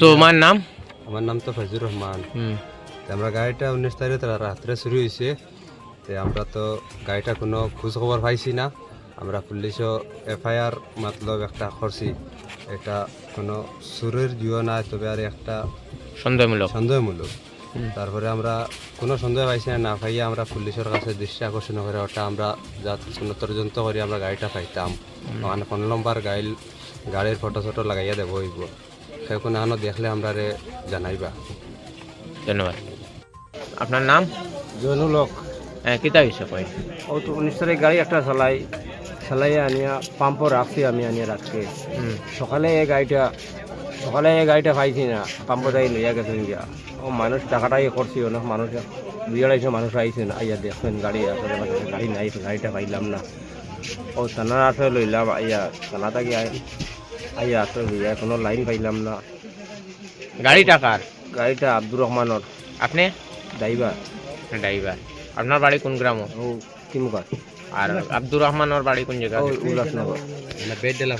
তোমার নাম? আমার নাম তো ফজুর রহমান। আমরা গাড়িটা উনিশ তারিখ রাত্রে শুরু হয়েছে তো আমরা তো গাড়িটা কোনো খোঁজ খবর পাইছি না। আমরা পুলিশও এফআইআর মতলব একটা করছি। এটা কোনো সুরের জিও না তবে আর একটা সন্দেহমূলক। সন্দেহমূলক। হুম। তারপরে আমরা কোনো সন্দেহ পাইছি না না পাইয়া আমরা পুলিশের কাছে দৃষ্টি আকর্ষণ করে ওটা আমরা যা তদন্ত করি আমরা গাড়িটা পাইতাম। মানে কোন নম্বর গাড়ি গাড়ির ফটো ফটো লাগাইয়া দেবো হইব। কোনো আনো দেখলে আমরা রে জানাইবা। ধন্যবাদ। আপনার নাম? জনুলক হ্যাঁ কিতা হয়েছে কই ও তো উনিশ তারিখ গাড়ি একটা চালাই চালাইয়া আনিয়া পাম্পও রাখছি আমি আনিয়া রাখছি হুম সকালে এই গাড়িটা সকালে এই গাড়িটা পাইছি না পাম্প যাই লইয়া গেছেন গিয়া। ও মানুষ টাকাটাই করছি অনেক মানুষ দুই আড়াইশো মানুষ আইছেন আইয়া দেখছেন গাড়ি আসলে গাড়ি নাই গাড়িটা পাইলাম না। ও থানার আসলে লইলাম আইয়া থানা থেকে আইয়া তো কোনো লাইন পাইলাম না। গাড়িটা কার? গাড়িটা আব্দুর রহমানের। আপনি? ড্রাইভার। ড্রাইভার। আপনার বাড়ি কোন গ্রাম? ও তিমুকার আর আব্দুর রহমানের বাড়ি কোন জায়গা উল্লাসনগর। বেড ডেলা